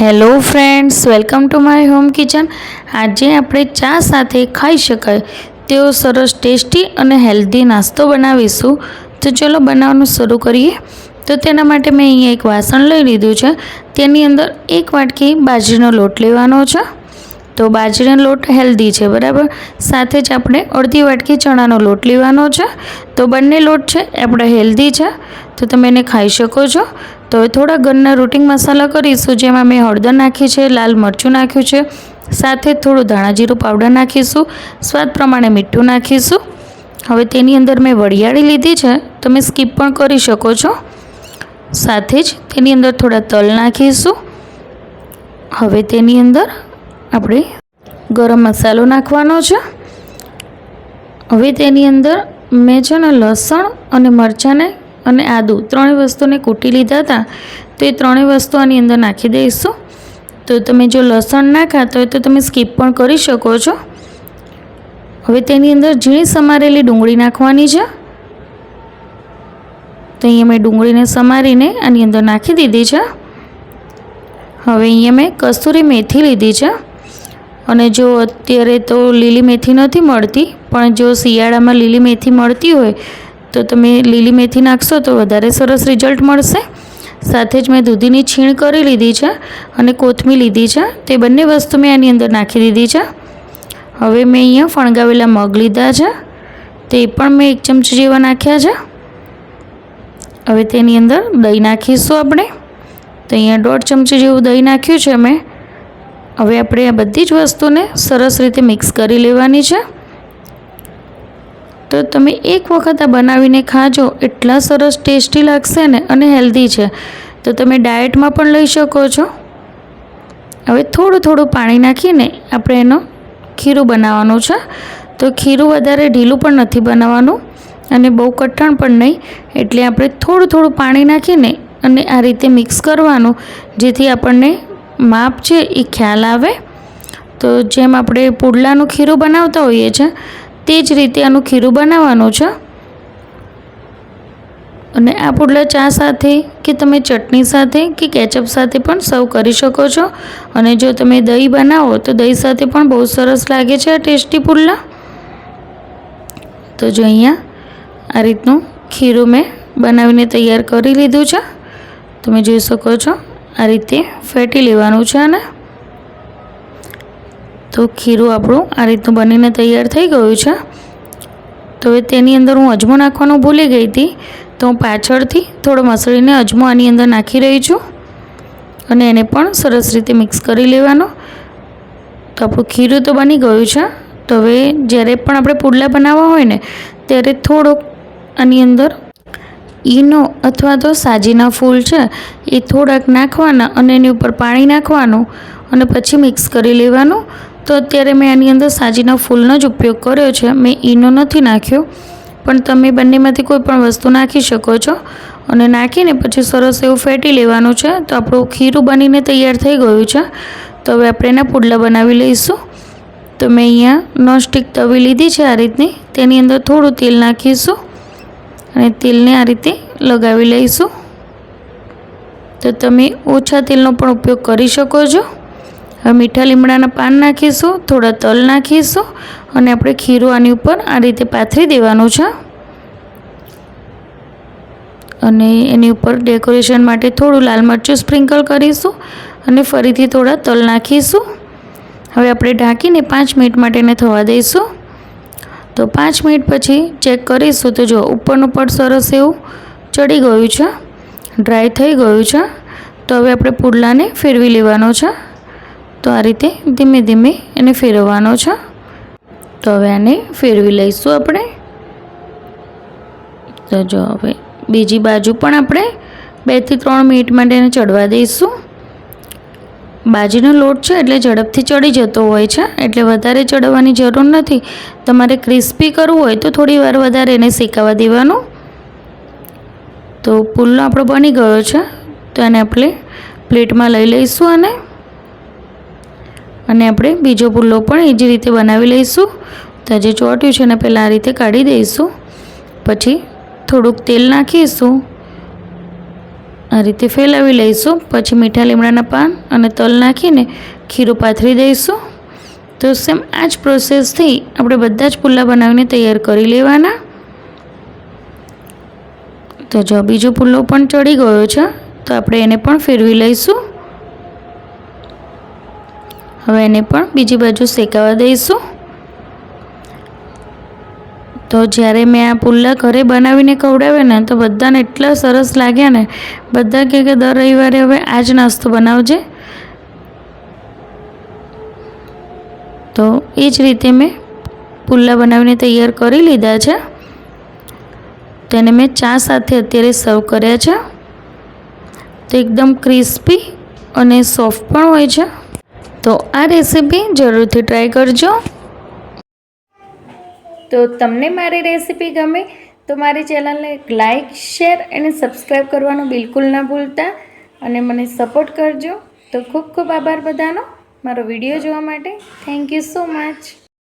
Hello friends, welcome to my home kitchen. આજે આપણે ચા સાથે ખાઈ શકાય તેવો સરસ ટેસ્ટી અને હેલ્ધી નાસ્તો બનાવીશું. તો ચલો બનાવવાનું શરૂ કરીએ. તો તેના માટે મેં અહીંયા એક વાસણ લઈ લીધું છે. તેની અંદર એક વાટકી બાજરીનો લોટ લેવાનો છે. તો બાજરીનો લોટ હેલ્ધી છે, બરાબર? સાથે જ આપણે અડધી વાટકી ચણાનો લોટ લેવાનો છે. તો બંને લોટ છે આપણે હેલ્ધી છે. તો તમે એને ખાઈ શકો છો. તો હવે થોડા ઘરના રૂટિંગ મસાલા કરીશું, જેમાં મેં હળદર નાખી છે, લાલ મરચું નાખ્યું છે. સાથે થોડું ધાણા જીરું પાવડર નાખીશું, સ્વાદ પ્રમાણે મીઠું નાખીશું. હવે તેની અંદર મેં વરિયાળી લીધી છે, તમે સ્કીપ પણ કરી શકો છો. સાથે જ તેની અંદર થોડા તલ નાખીશું. હવે તેની અંદર આપણે ગરમ મસાલો નાખવાનો છે. હવે તેની અંદર મેં છે ને લસણ અને મરચાંને અને આદું ત્રણેય વસ્તુને કૂટી લીધા હતા. તો એ ત્રણેય વસ્તુ આની અંદર નાખી દઈશું. તો તમે જો લસણ ના ખાતા હોય તો તમે સ્કીપ પણ કરી શકો છો. હવે તેની અંદર ઝીણી સમારેલી ડુંગળી નાખવાની છે. તો અહીંયા મેં ડુંગળીને સમારીને આની અંદર નાખી દીધી છે. હવે અહીંયા મેં કસ્તુરી મેથી લીધી છે. અને જો અત્યારે તો લીલી મેથી નથી મળતી, પણ જો શિયાળામાં લીલી મેથી મળતી હોય, તો તમે લીલી મેથી નાખશો તો વધારે સરસ રિઝલ્ટ મળશે. સાથે જ મેં દૂધીની છીણ કરી લીધી છે અને કોથમી લીધી છે. તે બંને વસ્તુ મેં આની અંદર નાખી દીધી છે. હવે મેં અહીંયા ફણગાવેલા મગ લીધા છે. તે પણ મેં એક ચમચી જેવા નાખ્યા છે. હવે તેની અંદર દહીં નાખીશું આપણે. તો અહીંયા દોઢ ચમચી જેવું દહીં નાખ્યું છે મેં. હવે આપણે આ બધી જ વસ્તુને સરસ રીતે મિક્સ કરી લેવાની છે. તો તમે એક વખત આ બનાવીને ખાજો, એટલા સરસ ટેસ્ટી લાગશે ને અને હેલ્ધી છે. તો તમે ડાયટમાં પણ લઈ શકો છો. હવે થોડું થોડું પાણી નાખીને આપણે એનો ખીરું બનાવવાનું છે. તો ખીરું વધારે ઢીલું પણ નથી બનાવવાનું અને બહુ કઠણ પણ નહીં. એટલે આપણે થોડું થોડું પાણી નાખીને અને આ રીતે મિક્સ કરવાનું, જેથી આપણને માપ છે એ ખ્યાલ આવે. તો જેમ આપણે પુડલાનું ખીરું બનાવતા હોઈએ છીએ તે જ રીતે આનું ખીરું બનાવવાનું છે. અને આ પુડલા ચા સાથે કે તમે ચટણી સાથે કે કેચઅપ સાથે પણ સર્વ કરી શકો છો. અને જો તમે દહીં બનાવો તો દહીં સાથે પણ બહુ સરસ લાગે છે આ ટેસ્ટી પુડલા. તો જો અહીંયા આ રીતનું ખીરું મેં બનાવીને તૈયાર કરી લીધું છે. તમે જોઈ શકો છો. આ રીતે ફેટી લેવાનું છે અને તો ખીરું આપણું આ રીતનું બનીને તૈયાર થઈ ગયું છે. તો હવે તેની અંદર હું અજમો નાખવાનું ભૂલી ગઈ હતી. તો હું પાછળથી થોડો મસળીને અજમો આની અંદર નાખી રહી છું. અને એને પણ સરસ રીતે મિક્સ કરી લેવાનો. તો આપણું ખીરું તો બની ગયું છે. તો હવે જ્યારે પણ આપણે પુડલા બનાવવા હોય ને, ત્યારે થોડોક આની અંદર ઈનો અથવા તો સાજીના ફૂલ છે, એ થોડાક નાખવાના અને એની ઉપર પાણી નાખવાનું અને પછી મિક્સ કરી લેવાનું. તો અત્યારે મેં આની અંદર સાજીના ફૂલનો જ ઉપયોગ કર્યો છે. મેં ઈનો નથી નાખ્યો, પણ તમે બંનેમાંથી કોઈ પણ વસ્તુ નાખી શકો છો. અને નાખીને પછી સરસ એવું ફેટી લેવાનું છે. તો આપણું ખીરું બનીને તૈયાર થઈ ગયું છે. તો હવે આપણે એના પુડલા બનાવી લઈશું. તો મેં અહીંયા નોનસ્ટિક તવી લીધી છે આ રીતની. તેની અંદર થોડું તેલ નાખીશું. અને તેલને આ રીતે લગાવી લઈશું. તો તમે ઓછા તેલનો પણ ઉપયોગ કરી શકો છો. હવે મીઠા લીમડાના પાન નાખીશું, થોડા તલ નાખીશું અને આપણે ખીરું આની ઉપર આ રીતે પાથરી દેવાનું છે. અને એની ઉપર ડેકોરેશન માટે થોડું લાલ મરચું સ્પ્રિંકલ કરીશું અને ફરીથી થોડા તલ નાખીશું. હવે આપણે ઢાંકીને પાંચ મિનિટ માટે એને થવા દઈશું. તો પાંચ મિનિટ પછી ચેક કરીશું તો જો ઉપરનું પડ સરસ એવું ચડી ગયું છે, ડ્રાય થઈ ગયું છે, તો હવે આપણે પુડલાને ફેરવી લેવાનો છે. તો આ રીતે ધીમે ધીમે એને ફેરવવાનો છે. તો હવે આને ફેરવી લઈશું આપણે. તો જો હવે બીજી બાજુ પણ આપણે બેથી ત્રણ મિનિટ માટે એને ચડવા દઈશું. બાજીનો લોટ છે એટલે ઝડપથી ચડી જતો હોય છે, એટલે વધારે ચડવાની જરૂર નથી. તમારે ક્રિસ્પી કરવું હોય તો થોડી વાર વધારે એને શેકાવા દેવાનું. તો પુલ્લો આપણો બની ગયો છે, તો એને આપણે પ્લેટમાં લઈ લઈશું અને અને આપણે બીજો પુલ્લો પણ એ જ રીતે બનાવી લઈશું. તો જે ચોટ્યું છે એને પહેલાં આ રીતે કાઢી દઈશું. પછી થોડુંક તેલ નાખીશું. આ રીતે ફેલાવી લઈશું. પછી મીઠા લીમડાના પાન અને તલ નાખીને ખીરું પાથરી દઈશું. તો સેમ આ જ પ્રોસેસથી આપણે બધા જ પુલ્લા બનાવીને તૈયાર કરી લેવાના. તો જો બીજો પુલ્લો પણ ચડી ગયો છે, તો આપણે એને પણ ફેરવી લઈશું. હવે એને પણ બીજી બાજુ શેકાવા દઈશું. તો જ્યારે મેં આ પુલ્લા ઘરે બનાવીને ખવડાવ્યા ને, તો બધાને એટલા સરસ લાગ્યા ને, બધા કહે કે દર રવિવારે હવે આ જ નાસ્તો બનાવજે. તો એ જ રીતે મેં પુલ્લા બનાવીને તૈયાર કરી લીધા છે. તેને મેં ચા સાથે અત્યારે સર્વ કર્યા છે. તો એકદમ ક્રિસ્પી અને સોફ્ટ પણ હોય છે. તો આ રેસીપી જરૂરથી ટ્રાય કરજો. તો તમને મારી રેસીપી ગમે તો મારી ચેનલને લાઇક શેર અને સબસ્ક્રાઈબ કરવાનું બિલકુલ ના ભૂલતા અને મને સપોર્ટ કરજો. તો ખૂબ ખૂબ આભાર બધાનો. મારો વીડિયો જોવા માટે થેન્ક યુ સો મચ.